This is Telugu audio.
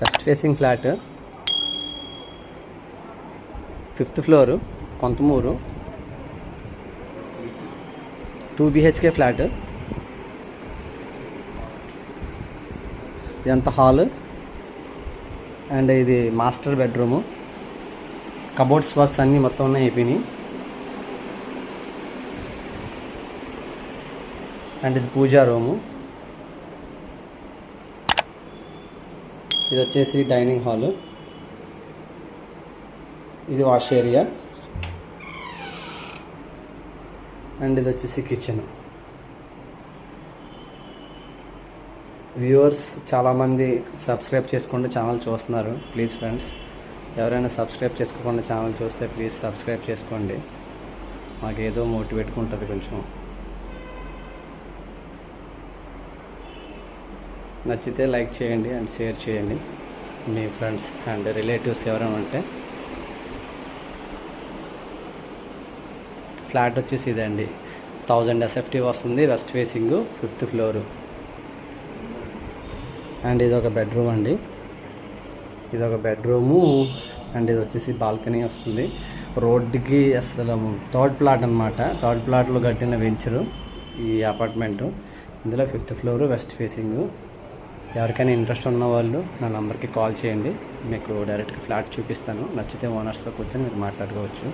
West facing flat fifth floor Konthamuru two BHK flat ఎంత హాల్ అండ్ ఇది మాస్టర్ బెడ్రూము కబోర్డ్స్ వర్క్స్ అన్నీ మొత్తం ఉన్నాయి అయిపోయినాయి. అండ్ ఇది పూజా రూము ఇది వచ్చేసి డైనింగ్ హాలు. ఇది వాష్ ఏరియా. అండ్ ఇది వచ్చేసి కిచెన్. వ్యూవర్స్ చాలామంది సబ్స్క్రైబ్ చేసుకోండి ఛానల్ చూస్తున్నారు. ప్లీజ్ ఫ్రెండ్స్ ఎవరైనా సబ్స్క్రైబ్ చేసుకోకుండా ఛానల్ చూస్తే ప్లీజ్ సబ్స్క్రైబ్ చేసుకోండి. మాకేదో మోటివేట్గా ఉంటుంది కొంచెం. నచ్చితే లైక్ చేయండి అండ్ షేర్ చేయండి. మీ ఫ్రెండ్స్ అండ్ రిలేటివ్స్ ఎవరైనా ఉంటే ఫ్లాట్ వచ్చేసి ఇదండి. థౌజండ్ ఎస్ఎఫ్టీ వస్తుంది. West facing fifth floor and ఇది ఒక బెడ్రూమ్ అండి. ఇది ఒక బెడ్రూము అండ్ ఇది వచ్చేసి బాల్కనీ వస్తుంది. రోడ్డుకి అసలు థర్డ్ ప్లాట్ అనమాట థర్డ్ ప్లాట్లో కట్టిన వెంచరు ఈ అపార్ట్మెంటు ఇందులో ఫిఫ్త్ ఫ్లోర్ వెస్ట్ ఫేసింగ్ ఎవరికైనా ఇంట్రెస్ట్ ఉన్న వాళ్ళు నా నెంబర్కి కాల్ చేయండి. మీకు డైరెక్ట్గా ఫ్లాట్ చూపిస్తాను. నచ్చితే ఓనర్స్తో కూర్చొని మీరు మాట్లాడుకోవచ్చు.